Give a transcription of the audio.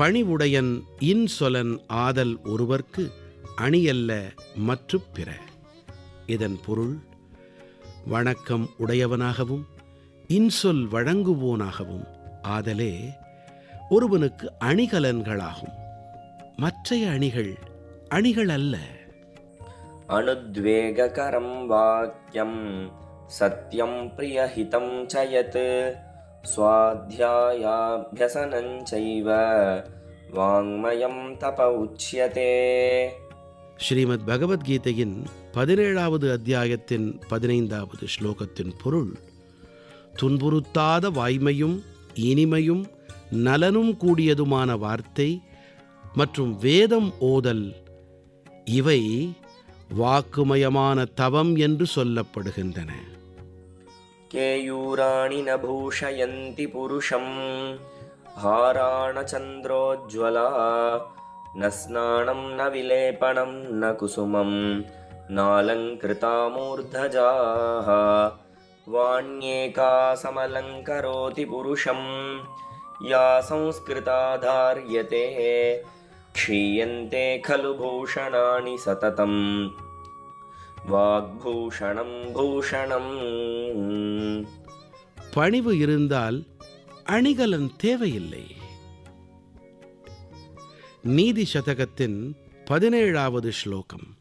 பணிவுடையன் இன்சொலன் ஆதல் ஒருவர்க்கு அணியல்ல மற்று பிற. இதன் பொருள் வணக்கம் உடையவனாகவும் இன்சொல் வழங்குவோனாகவும் ஆதலே ஒருவனுக்கு அணிகலன்களாகும். மற்றைய அணிகள் அணிகள் அல்ல அனுத்வேகரம் வாக்கியம் சத்யம் பிரியஹிதம் சயத். यत् स्वाध्यायाभ्यसनं चैव वाङ्मयं तप उच्यते ஸ்ரீமத் பகவத்கீதையின் பதினேழாவது அத்தியாயத்தின் பதினைந்தாவது ஸ்லோகத்தின் பொருள் துன்புறுத்தாத வாய்மையும் இனிமையும் நலனும் கூடியதுமான வார்த்தை மற்றும் வேதம் ஓதல் இவை வாக்குமயமான தவம் என்று சொல்லப்படுகின்றன केयूराणि न भूषयन्ति पुरुषं हाराणचन्द्रोज्ज्वला न स्नानं न विलेपनं न कुसुमं नालङ्कृता मूर्धजाः वाण्येका समलङ्करोति पुरुषं या संस्कृता धार्यते क्षीयन्ते खलु भूषणानि सततम् வாக்பூஷணம் பூஷணம். பணிவு இருந்தால் அணிகலன் தேவையில்லை. நீதி சதகத்தின் பதினேழாவது ஸ்லோகம்.